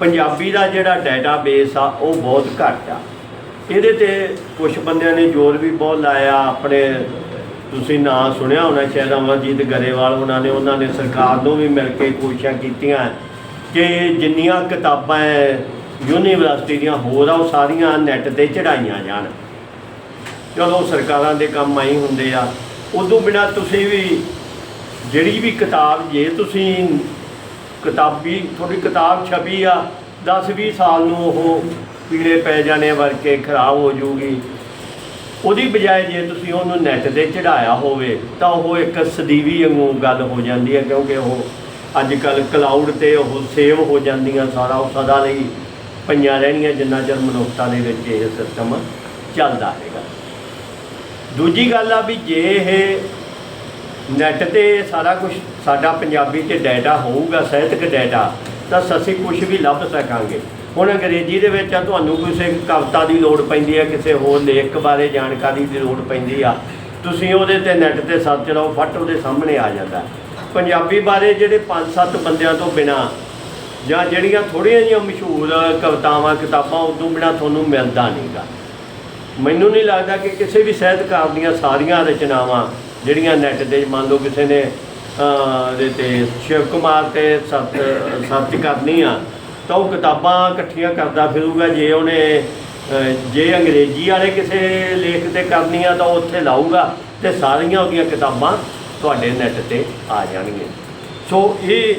Speaker 1: ਪੰਜਾਬੀ ਦਾ ਜਿਹੜਾ ਡਾਟਾਬੇਸ ਆ, ਉਹ ਬਹੁਤ ਘੱਟ ਆ। ਇਹਦੇ ਤੇ ਕੁਝ ਬੰਦਿਆਂ ਨੇ ਜ਼ੋਰ ਵੀ ਬਹੁਤ ਲਾਇਆ, ਆਪਣੇ ਤੁਸੀਂ ਨਾਂ ਸੁਣਿਆ ਹੋਣਾ ਸ਼ਾਇਦ ਅਮਰਜੀਤ ਗਰੇਵਾਲ ਉਹਨਾਂ ਨੇ ਉਹਨਾਂ ਨੇ ਸਰਕਾਰ ਨੂੰ ਵੀ ਮਿਲ ਕੇ ਕੋਸ਼ਿਸ਼ਾਂ ਕੀਤੀਆਂ। ਕਿ ਜਿੰਨੀਆਂ ਕਿਤਾਬਾਂ ਹੈ ਯੂਨੀਵਰਸਿਟੀ ਦੀਆਂ ਹੋਰ ਆ, ਉਹ ਸਾਰੀਆਂ ਨੈੱਟ ਤੇ ਚੜਾਈਆਂ ਜਾਣ। ਚਲੋ ਸਰਕਾਰਾਂ ਦੇ ਕੰਮ ਆਈ ਹੁੰਦੇ ਆ। ਉਦੋਂ ਬਿਨਾ ਤੁਸੀਂ ਵੀ ਜਿਹੜੀ ਵੀ ਕਿਤਾਬ, ਜੇ ਤੁਸੀਂ ਕਿਤਾਬੀ, ਤੁਹਾਡੀ ਕਿਤਾਬ ਛਪੀ ਆ 10 20 ਸਾਲ ਨੂੰ ਉਹ ਕੀੜੇ ਪੈ ਜਾਣੇ ਵਰਕੇ ਖਰਾਬ ਹੋ ਜਾਊਗੀ ਉਹਦੀ ਬਜਾਏ ਜੇ ਤੁਸੀਂ ਉਹਨੂੰ ਨੈਟ ਤੇ ਚੜਾਇਆ ਹੋਵੇ, ਤਾਂ ਉਹ ਇੱਕ ਸਦੀਵੀ ਵਾਂਗੂ ਗੱਲ ਹੋ ਜਾਂਦੀ ਹੈ, ਕਿਉਂਕਿ ਉਹ ਅੱਜ ਕੱਲ ਕਲਾਊਡ ਤੇ ਉਹ ਸੇਵ ਹੋ ਜਾਂਦੀਆਂ ਸਾਰਾ ਉਹ ਸਦਾ ਲਈ ਪਈਆਂ ਰਹਿਣੀਆਂ, ਜਿੰਨਾ ਚਿਰ ਮਨੁੱਖਤਾ ਦੇ ਵਿੱਚ ਇਹ ਸਿਸਟਮ ਚੱਲਦਾ ਹੈਗਾ ਦੂਜੀ ਗੱਲ ਆ ਵੀ ਜੇ ਇਹ ਨੈਟ ਤੇ ਸਾਰਾ ਕੁਝ ਸਾਡਾ ਪੰਜਾਬੀ 'ਚ ਡਾਟਾ ਹੋਊਗਾ, ਸਾਹਿਤਕ ਡਾਟਾ ਤਾਂ ਅਸੀਂ ਕੁਝ ਵੀ ਲੱਭ ਸਕਾਂਗੇ। ਹੁਣ ਅੰਗਰੇਜ਼ੀ ਦੇ ਵਿੱਚ ਆ ਤੁਹਾਨੂੰ ਕਿਸੇ ਕਵਿਤਾ ਦੀ ਲੋੜ ਪੈਂਦੀ ਆ ਕਿਸੇ ਹੋਰ ਲੇਖਕ ਬਾਰੇ ਜਾਣਕਾਰੀ ਦੀ ਲੋੜ ਪੈਂਦੀ ਆ ਤੁਸੀਂ ਉਹਦੇ ਤੇ ਨੈਟ ਤੇ ਸਰਚ ਲਾਓ ਫਟ ਉਹਦੇ ਸਾਹਮਣੇ ਆ ਜਾਂਦਾ। ਪੰਜਾਬੀ ਬਾਰੇ ਜਿਹੜੇ ਪੰਜ ਸੱਤ ਬੰਦਿਆਂ ਤੋਂ ਬਿਨਾ ਜਾਂ ਜਿਹੜੀਆਂ ਥੋੜ੍ਹੀਆਂ ਜਿਹੀਆਂ ਮਸ਼ਹੂਰ ਕਵਿਤਾਵਾਂ ਕਿਤਾਬਾਂ ਉਦੋਂ ਬਿਨਾ ਤੁਹਾਨੂੰ ਮਿਲਦਾ ਨਹੀਂਗਾ। ਮੈਨੂੰ ਨਹੀਂ ਲੱਗਦਾ ਕਿ ਕਿਸੇ ਵੀ ਸਾਹਿਤਕਾਰ ਦੀਆਂ ਸਾਰੀਆਂ ਰਚਨਾਵਾਂ ਜਿਹੜੀਆਂ ਨੈਟ ਤੇ ਮੰਨ ਲਓ ਕਿਸੇ ਨੇ ਅਹ, ਇਹਦੇ ਤੇ ਸ਼ਿਵ ਕੁਮਾਰ ਤੇ ਸਰਚ ਸਰਚ ਕਰਨੀ ਆ ਤਾਂ ਉਹ ਕਿਤਾਬਾਂ ਇਕੱਠੀਆਂ ਕਰਦਾ ਫਿਰੂਗਾ, ਜੇ ਉਹਨੇ ਜੇ ਅੰਗਰੇਜ਼ੀ ਵਾਲੇ ਕਿਸੇ ਲੇਖ ਤੇ ਕਰਨੀ ਆ ਤਾਂ ਉਹ ਉੱਥੇ ਲਾਊਗਾ ਤੇ ਸਾਰੀਆਂ ਉਹਦੀਆਂ ਕਿਤਾਬਾਂ ਤੁਹਾਡੇ ਨੈੱਟ ਤੇ ਆ ਜਾਣਗੀਆਂ। ਸੋ ਇਹ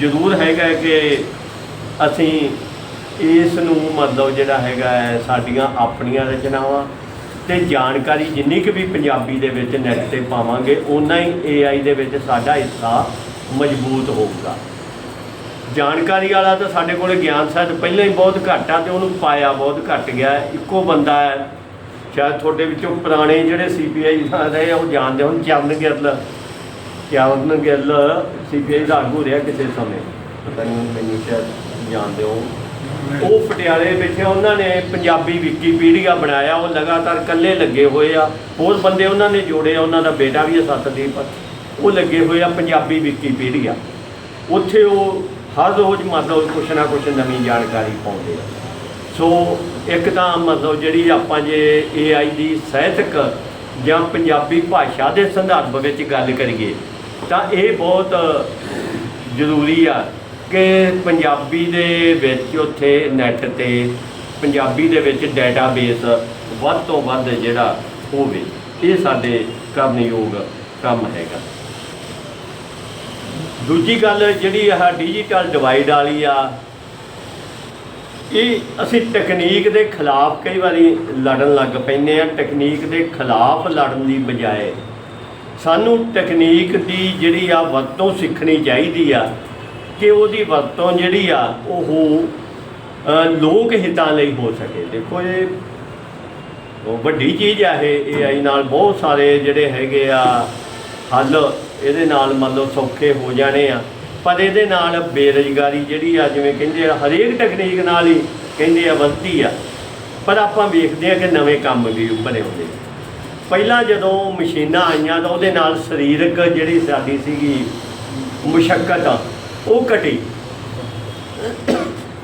Speaker 1: ਜ਼ਰੂਰ ਹੈਗਾ ਕਿ ਅਸੀਂ ਇਸ ਨੂੰ ਮਤਲਬ ਜਿਹੜਾ ਹੈਗਾ ਹੈ, ਸਾਡੀਆਂ ਆਪਣੀਆਂ ਰਚਨਾਵਾਂ ਤੇ ਜਾਣਕਾਰੀ ਜਿੰਨੀ ਕੁ ਵੀ ਪੰਜਾਬੀ ਦੇ ਵਿੱਚ ਨੈੱਟ ਤੇ ਪਾਵਾਂਗੇ ਉਨਾ ਹੀ AI ਦੇ ਵਿੱਚ ਸਾਡਾ ਹਿੱਸਾ ਮਜ਼ਬੂਤ ਹੋਊਗਾ। ਜਾਣਕਾਰੀ ਵਾਲਾ ਤਾਂ ਸਾਡੇ ਕੋਲ ਗਿਆਨ ਸਾਹਿਤ ਪਹਿਲਾਂ ਹੀ ਬਹੁਤ ਘੱਟ ਆ ਤੇ ਉਹਨੂੰ ਪਾਇਆ ਬਹੁਤ ਘੱਟ ਗਿਆ। ਇੱਕੋ ਬੰਦਾ ਹੈ। ਸ਼ਾਇਦ ਤੁਹਾਡੇ ਵਿੱਚੋਂ ਪੁਰਾਣੇ ਜਿਹੜੇ ਸੀਪੀਆਈ ਰਹੇ ਆ ਉਹ ਜਾਣਦੇ ਹੁਣ। ਚਰਨ ਗਿੱਲ। ਚਰਨ ਗਿੱਲ ਸੀਪੀਆਈ ਦਾ ਆਗੂ ਰਿਹਾ ਕਿਸੇ ਸਮੇਂ। ਪਤਾ ਨਹੀਂ ਮੈਨੂੰ ਸ਼ਾਇਦ ਜਾਣਦੇ ਹੋ। ਉਹ ਪਟਿਆਲੇ ਵਿੱਚ ਉਹਨਾਂ ਨੇ ਪੰਜਾਬੀ ਵਿਕੀਪੀਡੀਆ ਬਣਾਇਆ। ਉਹ ਲਗਾਤਾਰ ਇਕੱਲੇ ਲੱਗੇ ਹੋਏ ਆ। ਹੋਰ ਬੰਦੇ ਉਹਨਾਂ ਨੇ ਜੋੜੇ ਆ ਉਹਨਾਂ ਦਾ ਬੇਟਾ ਵੀ ਹੈ ਸਤਦੀਪ। ਉਹ ਲੱਗੇ ਹੋਏ ਆ ਪੰਜਾਬੀ ਵਿਕੀਪੀਡੀਆ ਉੱਥੇ ਉਹ ਹਰ ਰੋਜ਼ ਮਤਲਬ ਕੁਛ ਨਾ ਕੁਛ ਨਵੀਂ ਜਾਣਕਾਰੀ ਪਾਉਂਦੇ ਆ। ਸੋ ਇੱਕ ਤਾਂ ਮਤਲਬ ਜਿਹੜੀ ਆਪਾਂ ਜੇ AI ਦੀ ਸਾਹਿਤਕ ਜਾਂ ਪੰਜਾਬੀ ਭਾਸ਼ਾ ਦੇ ਸੰਦਰਭ ਵਿੱਚ ਗੱਲ ਕਰੀਏ, ਤਾਂ ਇਹ ਬਹੁਤ ਜ਼ਰੂਰੀ ਆ ਕਿ ਪੰਜਾਬੀ ਦੇ ਵਿੱਚ ਉੱਥੇ ਨੈੱਟ ਤੇ ਪੰਜਾਬੀ ਦੇ ਵਿੱਚ ਡਾਟਾਬੇਸ ਵੱਧ ਤੋਂ ਵੱਧ ਜਿਹੜਾ ਹੋਵੇ, ਇਹ ਸਾਡੇ ਕਰਨਯੋਗ ਕੰਮ ਹੈਗਾ। ਦੂਜੀ ਗੱਲ ਜਿਹੜੀ ਆਹ ਡਿਜੀਟਲ ਡਿਵਾਈਡ ਵਾਲੀ ਆ, ਇਹ ਅਸੀਂ ਟੈਕਨੀਕ ਦੇ ਖਿਲਾਫ ਕਈ ਵਾਰੀ ਲੜਨ ਲੱਗ ਪੈਂਦੇ ਆ ਟੈਕਨੀਕ ਦੇ ਖਿਲਾਫ ਲੜਨ ਦੀ ਬਜਾਏ। ਸਾਨੂੰ ਟੈਕਨੀਕ ਦੀ ਜਿਹੜੀ ਆ ਵਰਤੋਂ ਸਿੱਖਣੀ ਚਾਹੀਦੀ ਆ ਕਿ ਉਹਦੀ ਵਰਤੋਂ ਜਿਹੜੀ ਆ ਉਹ ਲੋਕ ਹਿੱਤਾਂ ਲਈ ਹੋ ਸਕੇ। ਦੇਖੋ ਇਹ ਵੱਡੀ ਚੀਜ਼ ਆ ਇਹ AI ਨਾਲ ਬਹੁਤ ਸਾਰੇ ਜਿਹੜੇ ਹੈਗੇ ਆ ਹੱਲ ਇਹਦੇ ਨਾਲ ਮਤਲਬ ਸੌਖੇ ਹੋ ਜਾਣੇ ਆ। ਪਰ ਇਹਦੇ ਨਾਲ ਬੇਰੁਜ਼ਗਾਰੀ ਜਿਹੜੀ ਆ, ਜਿਵੇਂ ਕਹਿੰਦੇ ਆ, ਹਰੇਕ ਟੈਕਨੀਕ ਨਾਲ ਹੀ ਕਹਿੰਦੇ ਆ, ਵੱਧਦੀ ਆ। ਪਰ ਆਪਾਂ ਵੇਖਦੇ ਆ ਕਿ ਨਵੇਂ ਕੰਮ ਵੀ ਉੱਭਰੇ ਹੁੰਦੇ ਪਹਿਲਾਂ ਜਦੋਂ ਮਸ਼ੀਨਾਂ ਆਈਆਂ ਤਾਂ ਉਹਦੇ ਨਾਲ ਸਰੀਰਕ ਜਿਹੜੀ ਸਾਡੀ ਸੀਗੀ ਮੁਸ਼ਕਲ ਆ, ਉਹ ਘਟੀ।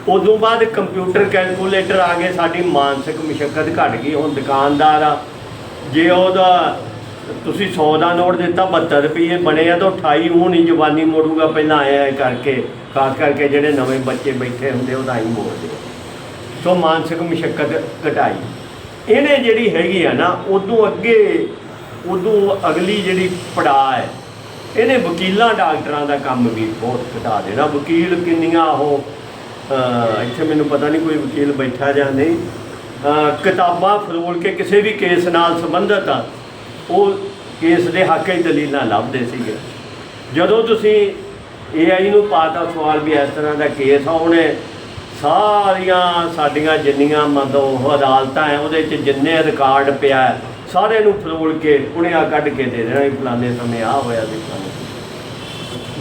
Speaker 1: ਉਦੋਂ ਬਾਅਦ ਕੰਪਿਊਟਰ ਕੈਲਕੂਲੇਟਰ ਆ ਗਏ, ਸਾਡੀ ਮਾਨਸਿਕ ਮੁਸ਼ਕਲ ਘਟ ਗਈ। ਹੁਣ ਦੁਕਾਨਦਾਰ ਆ, ਜੇ ਉਹਦਾ ਤੁਸੀਂ 100 ਦਾ ਨੋਟ ਦਿੱਤਾ 72 ਰੁਪਏ ਬਣੇ ਆ, ਤਾਂ 28 ਹੁਣ ਹੀ ਜਵਾਨੀ ਮੋੜੂਗਾ, ਪਹਿਲਾਂ ਆਇਆ ਕਰਕੇ, ਖਾਸ ਕਰਕੇ ਜਿਹੜੇ ਨਵੇਂ ਬੱਚੇ ਬੈਠੇ ਹੁੰਦੇ ਉਹਦਾ ਹੀ ਮੋੜਦੇ ਸੋ ਮਾਨਸਿਕ ਮੁਸ਼ਕਲ ਘਟਾਈ। ਇਹਨੇ ਜਿਹੜੀ ਹੈਗੀ ਆ ਨਾ, ਉਦੋਂ ਅੱਗੇ, ਉਦੋਂ ਅਗਲੀ ਜਿਹੜੀ ਪੜਾਅ ਹੈ, ਇਹਨੇ ਵਕੀਲਾਂ, ਡਾਕਟਰਾਂ ਦਾ ਕੰਮ ਵੀ ਬਹੁਤ ਘਟਾ ਦੇਣਾ। ਵਕੀਲ ਕਿੰਨੀਆਂ ਉਹ ਇੱਥੇ ਮੈਨੂੰ ਪਤਾ ਨਹੀਂ ਕੋਈ ਵਕੀਲ ਬੈਠਾ ਜਾਂ ਨਹੀਂ। ਕਿਤਾਬਾਂ ਫਰੋਲ ਕੇ ਕਿਸੇ ਵੀ ਕੇਸ ਨਾਲ ਸੰਬੰਧਿਤ ਆ ਉਹ ਕੇਸ ਦੇ ਹੱਕ ਹੀ ਦਲੀਲਾਂ ਲੱਭਦੇ ਸੀਗੇ। ਜਦੋਂ ਤੁਸੀਂ ਏਆਈ ਨੂੰ ਪਾਤਾ ਸਵਾਲ ਵੀ ਇਸ ਤਰ੍ਹਾਂ ਦਾ ਕੇਸ ਆ ਉਹਨੇ ਸਾਰੀਆਂ ਸਾਡੀਆਂ ਜਿੰਨੀਆਂ ਮਤਲਬ ਅਦਾਲਤਾਂ ਹੈ ਉਹਦੇ 'ਚ ਜਿੰਨੇ ਰਿਕਾਰਡ ਪਿਆ ਹੈ, ਸਾਰੇ ਨੂੰ ਫਰੋਲ ਕੇ ਉਹਨੇ ਕੱਢ ਕੇ ਦੇ ਦੇਣਾ ਵੀ ਫਲਾਣੇ ਸਮੇਂ ਆ ਹੋਇਆ ਸੀ ਫਲਾਣੇ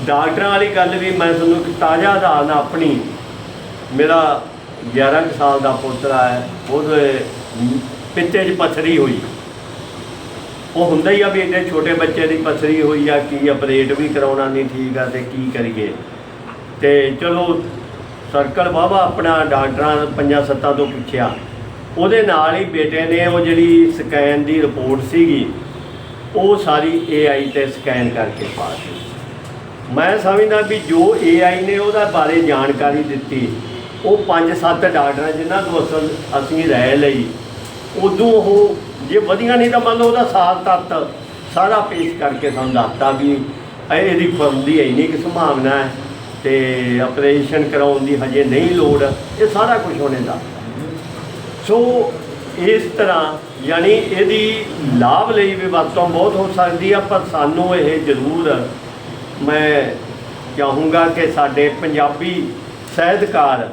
Speaker 1: ਡਾਕਟਰਾਂ ਵਾਲੀ ਗੱਲ ਵੀ ਮੈਂ ਤੁਹਾਨੂੰ ਇੱਕ ਤਾਜ਼ਾ ਉਦਾਹਰਨ ਆਪਣੀ ਮੇਰਾ 11 ਕੁ ਸਾਲ ਦਾ ਪੁੱਤਰ ਹੈ ਉਹਦੇ ਪਿੱਤੇ 'ਚ ਪਥਰੀ ਹੋਈ। ਉਹ ਹੁੰਦਾ ਹੀ ਆ ਵੀ ਇੰਨੇ ਛੋਟੇ ਬੱਚੇ ਦੀ ਪਸਰੀ ਹੋਈ ਆ, ਕੀ ਆਪਰੇਟ ਵੀ ਕਰਾਉਣਾ ਨਹੀਂ ਠੀਕ ਆ ਤੇ ਕੀ ਕਰੀਏ। ਤੇ ਚਲੋ ਸਰਕਲ ਵਾਹਵਾ ਆਪਣਾ ਡਾਕਟਰਾਂ ਪੰਜਾਂ ਸੱਤਾਂ ਤੋਂ ਪੁੱਛਿਆ। ਉਹਦੇ ਨਾਲ ਹੀ ਬੇਟੇ ਨੇ ਉਹ ਜਿਹੜੀ ਸਕੈਨ ਦੀ ਰਿਪੋਰਟ ਸੀਗੀ, ਉਹ ਸਾਰੀ AI ਤੇ ਸਕੈਨ ਕਰਕੇ ਪਾ ਦਿੱਤੀ। ਮੈਂ ਸਮਝਦਾ ਵੀ ਜੋ AI ਨੇ ਉਹਦਾ ਬਾਰੇ ਜਾਣਕਾਰੀ ਦਿੱਤੀ, ਉਹ ਪੰਜ ਸੱਤ ਡਾਕਟਰਾਂ ਜਿਨ੍ਹਾਂ ਤੋਂ ਅਸਲ ਅਸੀਂ ਰਹਿ ਲਈ, ਉਦੋਂ ਉਹ ਜੇ ਵਧੀਆ ਨਹੀਂ ਤਾਂ ਮੰਨ ਲਓ ਉਹਦਾ ਸਾਲ ਤੱਤ ਸਾਰਾ ਪੇਸ਼ ਕਰਕੇ ਸਾਨੂੰ ਦੱਸਤਾ ਵੀ ਇਹਦੀ ਫਰਮ ਦੀ ਇੰਨੀ ਕੁ ਸੰਭਾਵਨਾ ਹੈ ਤੇ ਆਪਰੇਸ਼ਨ ਕਰਾਉਣ ਦੀ ਹਜੇ ਨਹੀਂ ਲੋੜ, ਇਹ ਸਾਰਾ ਕੁਝ ਹੋਣੇ ਦਾ ਸੋ ਇਸ ਤਰ੍ਹਾਂ ਯਾਨੀ ਇਹਦੀ ਲਾਭ ਲਈ ਵੀ ਵਰਤੋਂ ਬਹੁਤ ਹੋ ਸਕਦੀ ਆ, ਪਰ ਸਾਨੂੰ ਇਹ ਜ਼ਰੂਰ ਮੈਂ ਚਾਹੂੰਗਾ ਕਿ ਸਾਡੇ ਪੰਜਾਬੀ ਸਾਹਿਤਕਾਰ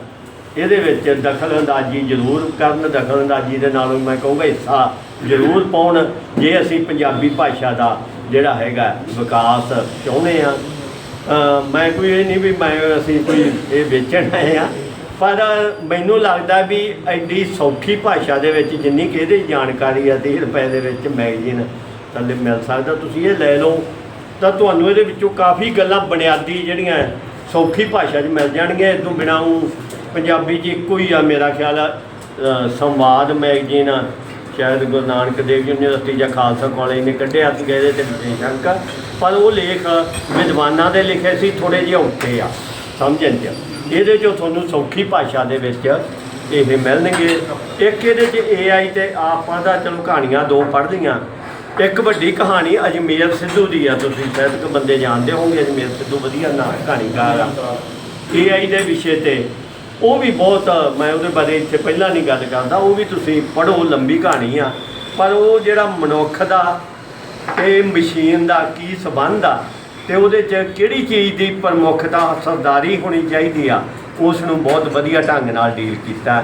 Speaker 1: ਇਹਦੇ ਵਿੱਚ ਦਖਲ ਅੰਦਾਜ਼ੀ ਜ਼ਰੂਰ ਕਰਨ ਦਖਲ ਅੰਦਾਜ਼ੀ ਦੇ ਨਾਲੋਂ ਮੈਂ ਕਹੂੰਗਾ ਹਿੱਸਾ ਜ਼ਰੂਰ ਪਾਉਣ, ਜੇ ਅਸੀਂ ਪੰਜਾਬੀ ਭਾਸ਼ਾ ਦਾ ਜਿਹੜਾ ਹੈਗਾ ਵਿਕਾਸ ਚਾਹੁੰਦੇ ਆ ਮੈਂ ਕੋਈ ਇਹ ਨਹੀਂ ਵੀ ਮੈਂ ਅਸੀਂ ਕੋਈ ਇਹ ਵੇਚਣ ਆਏ ਆ ਪਰ ਮੈਨੂੰ ਲੱਗਦਾ ਵੀ ਐਡੀ ਸੌਖੀ ਭਾਸ਼ਾ ਦੇ ਵਿੱਚ ਜਿੰਨੀ ਕਿ ਇਹਦੀ ਜਾਣਕਾਰੀ ਆ 30 ਰੁਪਏ ਦੇ ਵਿੱਚ ਮੈਗਜ਼ੀਨ ਥੱਲੇ ਮਿਲ ਸਕਦਾ। ਤੁਸੀਂ ਇਹ ਲੈ ਲਓ, ਤਾਂ ਤੁਹਾਨੂੰ ਇਹਦੇ ਵਿੱਚੋਂ ਕਾਫੀ ਗੱਲਾਂ ਬੁਨਿਆਦੀ ਜਿਹੜੀਆਂ ਸੌਖੀ ਭਾਸ਼ਾ 'ਚ ਮਿਲ ਜਾਣਗੀਆਂ। ਇਹ ਤੋਂ ਬਿਨਾਂ ਉਹ ਪੰਜਾਬੀ 'ਚ ਇੱਕੋ ਹੀ ਆ ਮੇਰਾ ਖਿਆਲ ਆ ਸੰਵਾਦ ਮੈਗਜ਼ੀਨ ਆ। ਸ਼ਾਇਦ ਗੁਰੂ ਨਾਨਕ ਦੇਵ ਯੂਨੀਵਰਸਿਟੀ ਜਾਂ ਖਾਲਸਾ ਕਾਲਜ ਨੇ ਕੱਢਿਆ ਸੀ ਇਹਦੇ ਤੇ ਵਿਸ਼ੇਸ਼ ਪਰ ਉਹ ਲੇਖ ਵਿਦਵਾਨਾਂ ਦੇ ਲਿਖੇ ਸੀ ਥੋੜੇ ਜਿਹੇ ਔਖੇ ਆ, ਸਮਝਣ 'ਚ। ਇਹਦੇ 'ਚੋਂ ਤੁਹਾਨੂੰ ਸੌਖੀ ਭਾਸ਼ਾ ਦੇ ਵਿੱਚ ਇਹ ਮਿਲਣਗੇ। ਇੱਕ ਇਹਦੇ 'ਚ AI ਤੇ ਆਪਾਂ ਦਾ ਚਲੋ ਕਹਾਣੀਆਂ ਦੋ ਪੜ੍ਹ ਲਈਆਂ ਇੱਕ ਵੱਡੀ ਕਹਾਣੀ ਅਜਮੇਰ ਸਿੱਧੂ ਦੀ ਆ, ਤੁਸੀਂ ਸਾਹਿਤਕ ਬੰਦੇ ਜਾਣਦੇ ਹੋਵੋਗੇ ਅਜਮੇਰ ਸਿੱਧੂ ਵਧੀਆ ਨਾ ਕਹਾਣੀਕਾਰ ਆ। AI ਦੇ ਵਿਸ਼ੇ ਤੇ ਉਹ ਵੀ ਬਹੁਤ, ਮੈਂ ਉਹਦੇ ਬਾਰੇ ਇੱਥੇ ਪਹਿਲਾਂ ਨਹੀਂ ਗੱਲ ਕਰਦਾ, ਉਹ ਵੀ ਤੁਸੀਂ ਪੜ੍ਹੋ, ਲੰਬੀ ਕਹਾਣੀ ਆ। ਪਰ ਉਹ ਜਿਹੜਾ ਮਨੁੱਖ ਦਾ ਤੇ ਮਸ਼ੀਨ ਦਾ ਕੀ ਸਬੰਧ ਆ ਤੇ ਉਹਦੇ 'ਚ ਕਿਹੜੀ ਚੀਜ਼ ਦੀ ਪ੍ਰਮੁੱਖਤਾ, ਸਰਦਾਰੀ ਹੋਣੀ ਚਾਹੀਦੀ ਆ, ਉਸ ਨੂੰ ਬਹੁਤ ਵਧੀਆ ਢੰਗ ਨਾਲ ਡੀਲ ਕੀਤਾ।